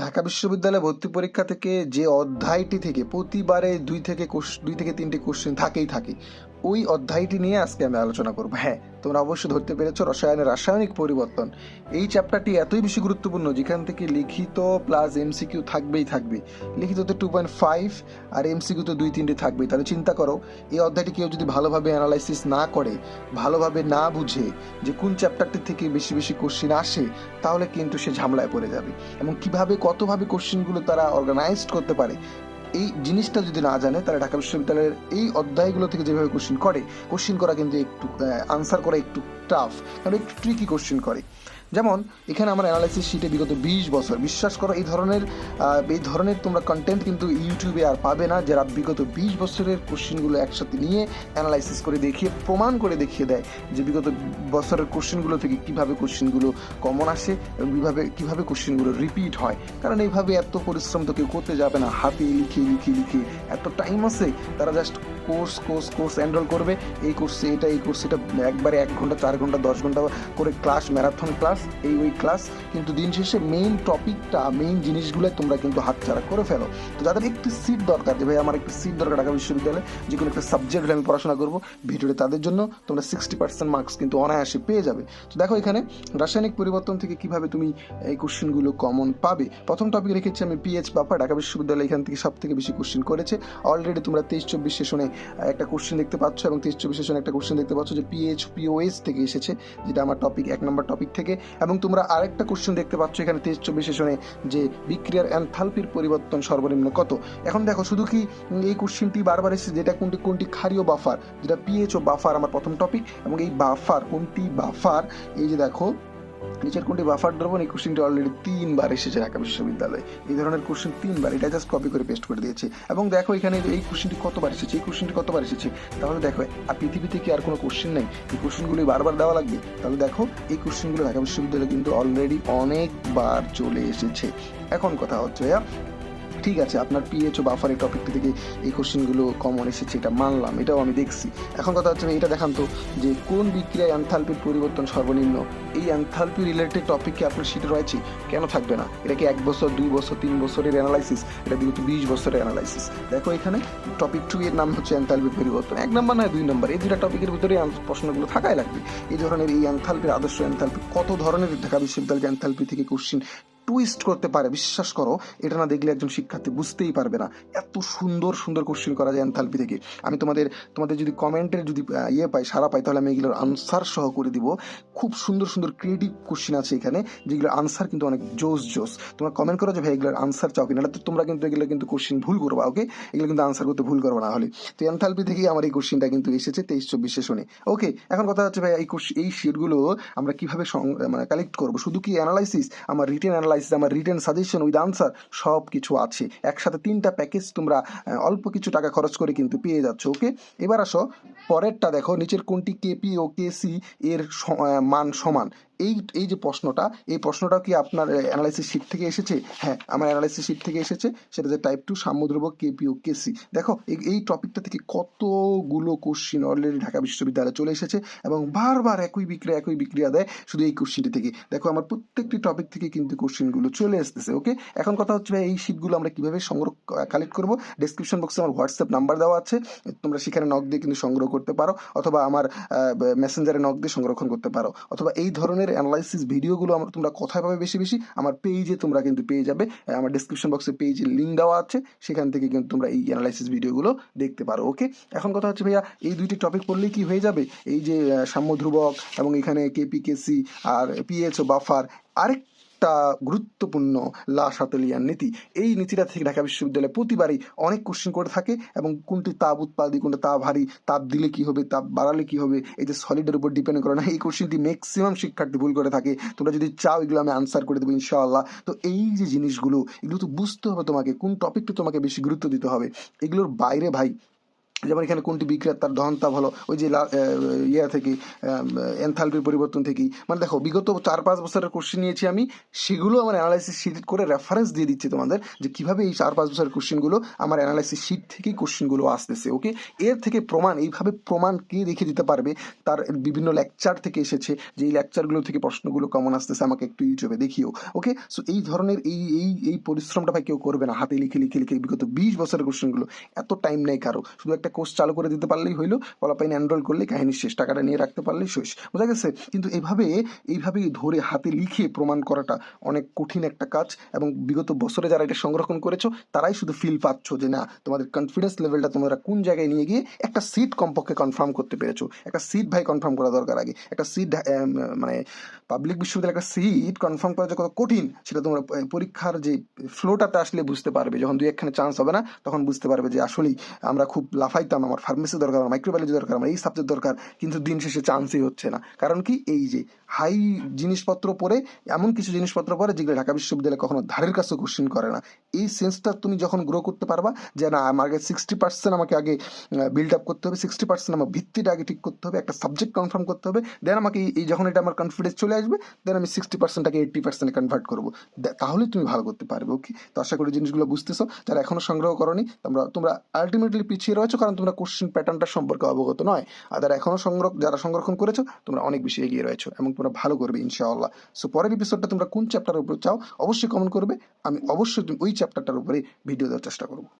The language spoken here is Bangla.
ঢাকা বিশ্ববিদ্যালয়ে ভর্তি পরীক্ষা থেকে যে অধ্যায়টি থেকে প্রতিবারে দুই থেকে দুই থেকে তিনটি কোশ্চেন থাকেই থাকে। ওই অধ্যায়টি নিয়ে আজকে আমি আলোচনা করব। হ্যাঁ তোমরা অবশ্যই ধরতে পেরেছ রসায়নের রাসায়নিক পরিবর্তন। এই চ্যাপ্টারটি এতই বেশি গুরুত্বপূর্ণ, যেখান থেকে লিখিত প্লাস এমসিকিউ থাকবেই থাকবে। লিখিততে টু পয়েন্ট ফাইভ আর এমসিকিউ তো দুই তিনটে থাকবেই। তাহলে চিন্তা করো, এই অধ্যায়টি কেউ যদি ভালোভাবে অ্যানালাইসিস না করে, ভালোভাবে না বুঝে যে কোন চ্যাপ্টারটি থেকে বেশি বেশি কোশ্চেন আসে, তাহলে কিন্তু সে ঝামেলায় পড়ে যাবে। এবং কীভাবে, কতভাবে কোশ্চেনগুলো তারা অর্গানাইজড করতে পারে এই জিনিসটা যদি না জানে, তাহলে ঢাকা বিশ্ববিদ্যালয়ের এই অধ্যায়গুলো থেকে যেভাবে কোশ্চিন করে কোশ্চিন করা কিন্তু একটু আনসার করা একটু টাফ কারণ একটু ট্রিকি কোশ্চিন করে। যেমন, এখানে আমার অ্যানালাইসিস শিটে বিগত বিশ বছর। বিশ্বাস করো, এই ধরনের এই ধরনের তোমরা কন্টেন্ট কিন্তু ইউটিউবে আর পাবে না, যারা বিগত বিশ বছরের কোশ্চেনগুলো একসাথে নিয়ে অ্যানালাইসিস করে দেখিয়ে, প্রমাণ করে দেখিয়ে দেয় যে বিগত বছরের কোশ্চেনগুলো থেকে কীভাবে কোশ্চেনগুলো কমন আসে এবং কীভাবে কীভাবে কোশ্চেনগুলো রিপিট হয়। কারণ এইভাবে এত পরিশ্রম তো কেউ করতে যাবে না। হাতে লিখে লিখে লিখে এত টাইম আছে, তারা just course course course enrol করবে। এই কোর্সে এটা, এই কোর্সে এটা, একবারে এক ঘণ্টা, চার ঘণ্টা, দশ ঘণ্টা করে ক্লাস ম্যারাথন ক্লাস এই ওই ক্লাস কিন্তু দিন শেষে মেইন টপিকটা মেইন জিনিসগুলো তোমরা কিন্তু হাতছাড়া করে ফেলো। তো যাদের একটু সিট দরকার, যে ভাই আমার একটু সিট দরকার ঢাকা বিশ্ববিদ্যালয়ে, যে কোনো একটা সাবজেক্ট আমি পড়াশোনা করব, ভিডিওতে তাদের জন্য তোমরা সিক্সটি পার্সেন্ট মার্কস কিন্তু অনায়াসে পেয়ে যাবে। তো দেখো এখানে রাসায়নিক পরিবর্তন থেকে কীভাবে তুমি এই কোশ্চেনগুলো কমন পাবে? প্রথম টপিক রেখেছি আমি পিএইচ বাপা ঢাকা বিশ্ববিদ্যালয় এখান থেকে সব থেকে বেশি কোশ্চেন করেছে। অলরেডি তোমরা তেইশ, চব্বিশ সেশনে একটা কোশ্চেন দেখতে পাচ্ছ এবং চব্বিশ সেশনে একটা কোশ্চেন দেখতে পাচ্ছ যে পিএইচ পিওএস থেকে এসেছে, যেটা আমার টপিক এক নম্বর টপিক থেকে। এবং তোমরা আরেকটা কোশ্চেন দেখতে পাচ্ছ এখানে চব্বিশ সেশনে যে বিক্রিয়ার অ্যানথালপির পরিবর্তন সর্বনিম্ন কত। এখন দেখো, শুধু কি এই কোশ্চেনটি বারবার এসেছে, যেটা কোনটি কোনটি ক্ষারীয় বাফার যেটা পিএইচ ও বাফার আমার প্রথম টপিক এবং এই বাফার কোনটি বাফার এই যে দেখো নিচের কোনটি বাফার দ্রবণ এই কোশ্চেনটি অলরেডি তিনবার এসেছে ঢাকা বিশ্ববিদ্যালয়ে। এই ধরনের কোশ্চেন তিনবার, এটা জাস্ট কপি করে পেস্ট করে দিয়েছে। এবং দেখো এখানে এই কোশ্চেনটি কতবার এসেছে, এই কোশ্চেনটি কতবার এসেছে, তাহলে দেখো, আর পৃথিবীতে কি আর কোনো কোশ্চেন নেই? এই কোশ্চেনগুলি বারবার দেওয়া লাগবে? তাহলে দেখো, এই কোশ্চেনগুলো ঢাকা বিশ্ববিদ্যালয়ে কিন্তু অলরেডি অনেকবার চলে এসেছে। এখন কথা হচ্ছে ঠিক আছে, আপনার পিএইচ ও বাফারের টপিকটি থেকে এই কোশ্চেনগুলো কমন এসেছে, এটা মানলাম, এটাও আমি দেখছি। এখন কথা হচ্ছে এটা দেখান তো, যে কোন বিক্রিয়ায় অ্যানথালপির পরিবর্তন সর্বনিম্ন? এই অ্যানথালপি রিলেটেড টপিক কি আপনার শিটে রয়েছে? কেন থাকবে না? এটা কি এক বছর, দুই বছর, তিন বছরের অ্যানালাইসিস এটা বিগত বিশ বছরের অ্যানালাইসিস দেখো এখানে টপিক টু এর নাম হচ্ছে অ্যানথালপি পরিবর্তন। এক নম্বর নয়, দুই নম্বর, এই দুটা টপিকের ভিতরে প্রশ্নগুলো থাকাই লাগবে। এই ধরনের এই অ্যানথালপির আদর্শ অ্যানথালপি কত ধরনের ঢাকা বিশ্ববিদ্যালয়ের অ্যানথালপি থেকে কোশ্চিন টুইস্ট করতে পারে, বিশ্বাস করো, এটা না দেখলে একজন শিক্ষার্থী বুঝতেই পারবে না। এত সুন্দর সুন্দর কোশ্চেন করা যায় অ্যানথালপি থেকে। আমি তোমাদের তোমাদের যদি কমেন্টের যদি ইয়ে পাই সারা পাই, তাহলে আমি এগুলোর আনসার সহ করে দিব। খুব সুন্দর সুন্দর ক্রিয়েটিভ কোশ্চেন আছে এখানে, যেগুলোর আনসার কিন্তু অনেক জোস জোস। তোমরা কমেন্ট করো যে, ভাই, এগুলোর আনসার চাও কিনা? তো তোমরা কিন্তু এগুলো কিন্তু কোশ্চেন ভুল করবা ওকে এগুলো কিন্তু আনসার করতে ভুল করব না হলে। তো অ্যানথালপি থেকেই আমার এই কোশ্চেনটা কিন্তু এসেছে তেইশ চব্বিশ সেশনে ওকে এখন কথা হচ্ছে, ভাই, এই কোশ্চেন এই শিটগুলো আমরা কীভাবে মানে কালেক্ট করব? শুধু কি অ্যানালাইসিস আমার রিটেন আমার রিটার্ন সাজেশন উইথ আনসার সব কিছু আছে। একসাথে তিনটা প্যাকেজ তোমরা অল্প কিছু টাকা খরচ করে কিন্তু পেয়ে যাচ্ছ ওকে এবার আসো পরেরটা দেখো, নিচের কোনটি কেপি ও কেসি এর মান সমান? এই এই যে প্রশ্নটা, এই প্রশ্নটা কি আপনার অ্যানালাইসিস শিট থেকে এসেছে? হ্যাঁ আমার অ্যানালাইসিস শিট থেকে এসেছে, সেটা যে টাইপ টু সামুদ্রব কেপি ও কেসি দেখো, এই- এই টপিকটা থেকে কতগুলো কোশ্চিন অলরেডি ঢাকা বিশ্ববিদ্যালয়ে চলে এসেছে এবং বারবার একই বিক্রিয়া একই বিক্রিয়া দেয় শুধু এই কোশ্চিনটি থেকে। দেখো, আমার প্রত্যেকটি টপিক থেকে কিন্তু কোশ্চিনগুলো চলে আসতেছে ওকে এখন কথা হচ্ছে, ভাই, এই শিটগুলো আমরা কীভাবে সংগ্রহ কালেক্ট করব? ডেসক্রিপশন বক্সে আমার হোয়াটসঅ্যাপ নাম্বার দেওয়া আছে, তোমরা সেখানে নক দিয়ে কিন্তু সংগ্রহ করতে পারো অথবা আমার মেসেঞ্জারে নক দিয়ে সংরক্ষণ করতে পারো। অথবা এই ধরনের অ্যানালাইসিস ভিডিওগুলো আমরা, তোমরা কোথায় পাবে বেশি বেশি? আমার পেজে তোমরা কিন্তু পেয়ে যাবে। আমার ডেসক্রিপশন বক্সে পেজে লিঙ্ক দেওয়া আছে। সেখান থেকে কিন্তু তোমরা এই অ্যানালাইসিস ভিডিওগুলো দেখতে পারো। ওকে এখন কথা হচ্ছে ভাইয়া, এই দুইটি টপিক পড়লেই কি হয়ে যাবে? এই যে সাম্য ধ্রুবক এবং এখানে কেপি কেসি আর পিএইচ বাফার আরেক একটা গুরুত্বপূর্ণ লা সাতেলিয়ান নীতি। এই নীতিটা থেকে ঢাকা বিশ্ববিদ্যালয়ে প্রতিবারই অনেক কোশ্চেন করে থাকে এবং কোনটি তাপ উৎপাদি কোনটা তাপ ভারী, তাপ দিলে কি হবে, তাপ বাড়ালে কি হবে, এই যে সলিডের উপর ডিপেন্ড করে না, এই কোশ্চেনটি ম্যাক্সিমাম শিক্ষার্থী ভুল করে থাকে। তোমরা যদি চাও এগুলো আমি আনসার করে দেবো ইনশাআল্লাহ। তো এই যে জিনিসগুলো, এগুলো তো বুঝতে হবে তোমাকে, কোন টপিকটা তোমাকে বেশি গুরুত্ব দিতে হবে। এগুলোর বাইরে ভাই যেমন এখানে কোনটি বিক্রেতার দহনতা ভালো, ওই যে ইয়া থেকে এনথালপির পরিবর্তন থেকেই। মানে দেখো, বিগত চার পাঁচ বছরের কোশ্চেন নিয়েছি আমি, সেগুলো আমার অ্যানালাইসিস শিট করে রেফারেন্স দিয়ে দিচ্ছি তোমাদের, যে কীভাবে এই চার পাঁচ বছরের কোশ্চেনগুলো আমার অ্যানালাইসিস শিট থেকেই কোশ্চেনগুলো আসতেছে ওকে এর থেকে প্রমাণ, এইভাবে প্রমাণ কে রেখে দিতে পারবে, তার বিভিন্ন লেকচার থেকে এসেছে, যে এই লেকচারগুলো থেকে প্রশ্নগুলো কেমন আসতেছে, আমাকে একটু ইউটিউবে দেখিও ওকে সো এই ধরনের, এই এই এই পরিশ্রমটা ভাই কেউ করবে না, হাতে লিখে লিখে লিখে বিগত বিশ বছরের কোশ্চেনগুলো এত টাইম নেই কারও, শুধু একটা কোর্স চালু করে দিতে পারলেই হইল পলাপাইন এনরোল করলে কাহিনী শেষ টাকাটা নিয়ে রাখতে পারলেই শেষ। বোঝা গেছে? কিন্তু এইভাবে এইভাবে ধরে হাতে লিখে প্রমাণ করাটা অনেক কঠিন একটা কাজ এবং বিগত বছরে যারা এটা সংরক্ষণ করেছ, তারাই শুধু ফিল পাচ্ছ যে না, তোমাদের কনফিডেন্স লেভেলটা তোমরা কোন জায়গায় নিয়ে গিয়ে একটা সিট কমপক্ষে কনফার্ম করতে পেরেছ। একটা সিট ভাই কনফার্ম করা দরকার আগে। একটা সিট মানে পাবলিক বিশ্ববিদ্যালয়ে একটা সিট কনফার্ম করা যে কত কঠিন, সেটা তোমরা পরীক্ষার যে ফ্লোটাতে আসলে বুঝতে পারবে। যখন দুই একখানে চান্স হবে না, তখন বুঝতে পারবে যে আসলেই আমরা খুব লাফাইতাম আমার ফার্মেসি দরকার, আমার মাইক্রোবায়োলজি দরকার, আমার এই সাবজেক্ট দরকার, কিন্তু দিন শেষে চান্সই হচ্ছে না। কারণ কি? এই যে হাই জিনিসপত্র পড়ে, এমন কিছু জিনিসপত্র পড়ে, যেগুলো ঢাকা বিশ্ববিদ্যালয়ে কখনো ধারের কাছে কোশ্চেন করে না। এই সেন্সটা তুমি যখন গ্রো করতে পারবা, যে না আমাকে সিক্সটি পার্সেন্ট আমাকে আগে বিল্ড আপ করতে হবে সিক্সটি পার্সেন্ট আমার ভিত্তিটা আগে ঠিক করতে হবে, একটা সাবজেক্ট কনফার্ম করতে হবে দেন আমাকে এই- যখন এটা আমার কনফিডেন্স চলে আসবে দেন আমি সিক্সটি পার্সেন্টটাকে এইট্টি পার্সেন্টে কনভার্ট করব। তাহলে তুমি ভালো করতে পারবে ওকে তো আশা করি জিনিসগুলো বুঝতেছো। যারা এখনও সংগ্রহ করনি, তোমরা তোমরা আলটিমেটলি পিছিয়ে রয়েছো, কারণ তোমরা কোশ্চেন প্যাটার্নটা সম্পর্কে অবগত নয়। আর যারা এখনও সংগ্রহ যারা সংরক্ষণ করেছ, তোমরা অনেক বেশি এগিয়ে রয়েছো এবং তোমরা ভালো করবে, ইনশাআল্লাহ। সো পরের এপিসোডটা তোমরা কোন চ্যাপ্টারের উপর চাও, অবশ্যই কমেন্ট করবে। আমি অবশ্যই ওই চ্যাপ্টারটার উপরে ভিডিও দেওয়ার চেষ্টা করব।